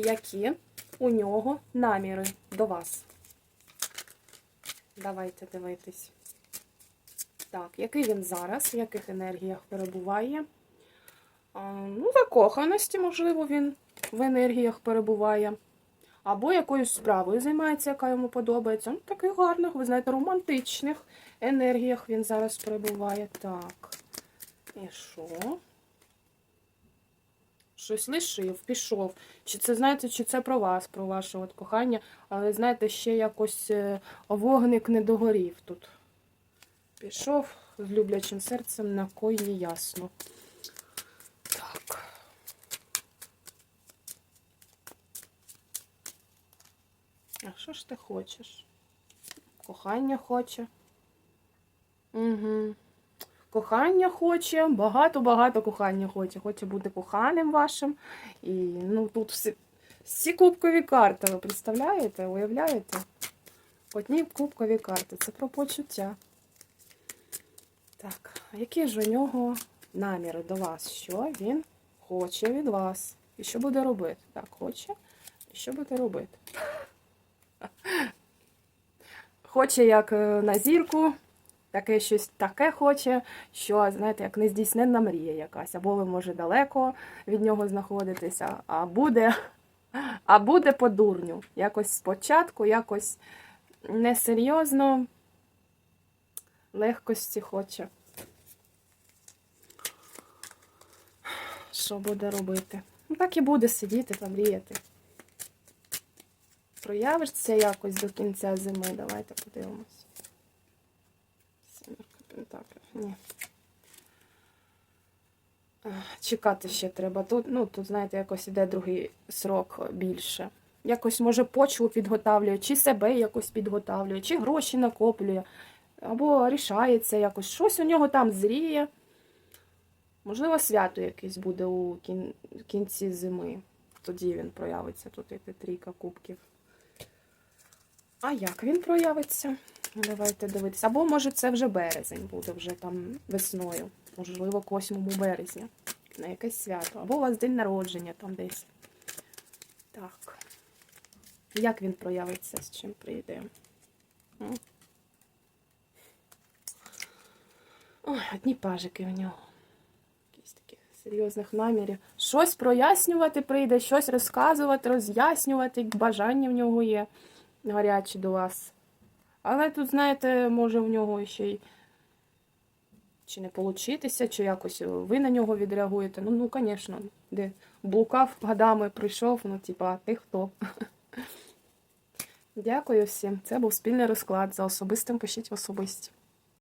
які у нього наміри до вас. Давайте дивитись. Так, який він зараз, в яких енергіях перебуває? Ну, закоханості, можливо, він в енергіях перебуває. Або якоюсь справою займається, яка йому подобається. Ну, таких гарних, ви знаєте, романтичних енергіях він зараз перебуває. Так. І що? Щось лишив, пішов. Чи це, знаєте, чи це про вас, про ваше от кохання, але, знаєте, ще якось е, вогник не догорів тут. Пішов з люблячим серцем на кой не ясно. Так. А що ж ти хочеш? Кохання хоче. Угу. Кохання хоче, багато-багато кохання хоче. Хоче бути коханим вашим. І ну тут всі, всі кубкові карти, ви представляєте, уявляєте? Одні кубкові карти. Це про почуття. Так, які ж у нього наміри до вас? Що він хоче від вас? І що буде робити? Так, хоче. І що буде робити? Хоче як е, на зірку, таке щось таке хоче, що, знаєте, як нездійсненна мрія якась. Або ви, може, далеко від нього знаходитеся, а буде, а буде по дурню. Якось спочатку, якось несерйозно, легкості хоче. Що буде робити? Ну, так і буде сидіти та мріяти. Проявишся якось до кінця зими. Давайте подивимось. Пентаклів. Ні. Чекати ще треба. Тут, ну, тут, знаєте, якось іде другий срок більше. Якось, може, почву підготавлює, чи себе якось підготавлює, чи гроші накоплює, або рішається якось. Щось у нього там зріє. Можливо, свято якесь буде у кін- кінці зими. Тоді він проявиться. Тут іде трійка кубків. А як він проявиться? Давайте дивитися. Або, може, це вже березень буде, вже там весною. Можливо, 8 березня. На якесь свято. Або у вас день народження там десь. Так. Як він проявиться, з чим прийде? Ой, одні пажики в нього. Якісь таких серйозних намірів. Щось прояснювати прийде, щось розказувати, роз'яснювати, бажання в нього є гарячі до вас. Але тут, знаєте, може в нього ще й чи не получитися, чи якось ви на нього відреагуєте. Ну, ну, звісно, де блукав годами, прийшов, ну, типа, ти хто? Дякую всім. Це був спільний розклад. За особистим пишіть в особисті.